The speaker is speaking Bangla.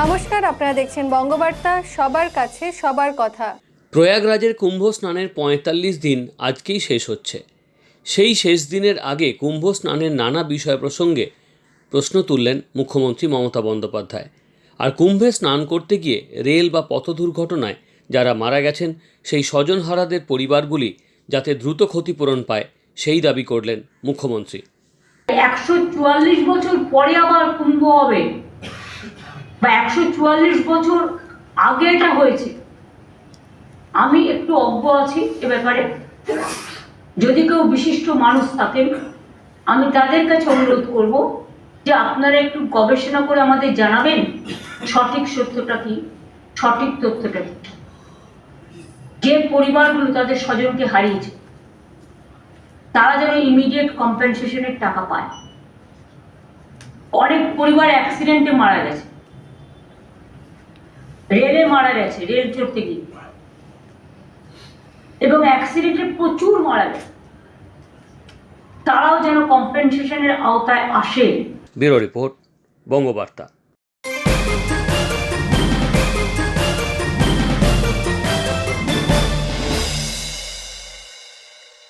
নমস্কার আপনারা দেখছেন বঙ্গবার্তা সবার কাছে সবার কথা। প্রয়াগরাজের কুম্ভ স্নানের পঁয়তাল্লিশ দিন আজকেই শেষ হচ্ছে। সেই শেষ দিনের আগে কুম্ভ স্নানের নানা বিষয় প্রসঙ্গে প্রশ্ন তুললেন মুখ্যমন্ত্রী মমতা বন্দ্যোপাধ্যায়। আর কুম্ভে স্নান করতে গিয়ে রেল বা পথ দুর্ঘটনায় যারা মারা গেছেন সেই স্বজনহারাদের পরিবারগুলি যাতে দ্রুত ক্ষতিপূরণ পায় সেই দাবি করলেন মুখ্যমন্ত্রী। একশো চুয়াল্লিশ বছর পরে আবার কুম্ভ হবে। বা একশো চুয়াল্লিশ বছর আগে এটা হয়েছে। আমি একটু অজ্ঞ আছি এ ব্যাপারে। যদি কেউ বিশিষ্ট মানুষ থাকেন, আমি তাদের কাছে অনুরোধ করব যে আপনারা একটু গবেষণা করে আমাদের জানাবেন সঠিক সত্যটা কি, সঠিক তথ্যটা কি। যে পরিবারগুলো তাদের স্বজনকে হারিয়েছে, তারা যেন ইমিডিয়েট কম্পেনসেশনের টাকা পায়। অনেক পরিবার অ্যাক্সিডেন্টে মারা গেছে। মারা গেছে, রেল চড়তে গিয়ে। এবং অ্যাক্সিডেন্টে প্রচুর মারা গেছে। তারাও যেন কম্পেনসেশনের আওতায় আসে। Bureau report, Bangabarta.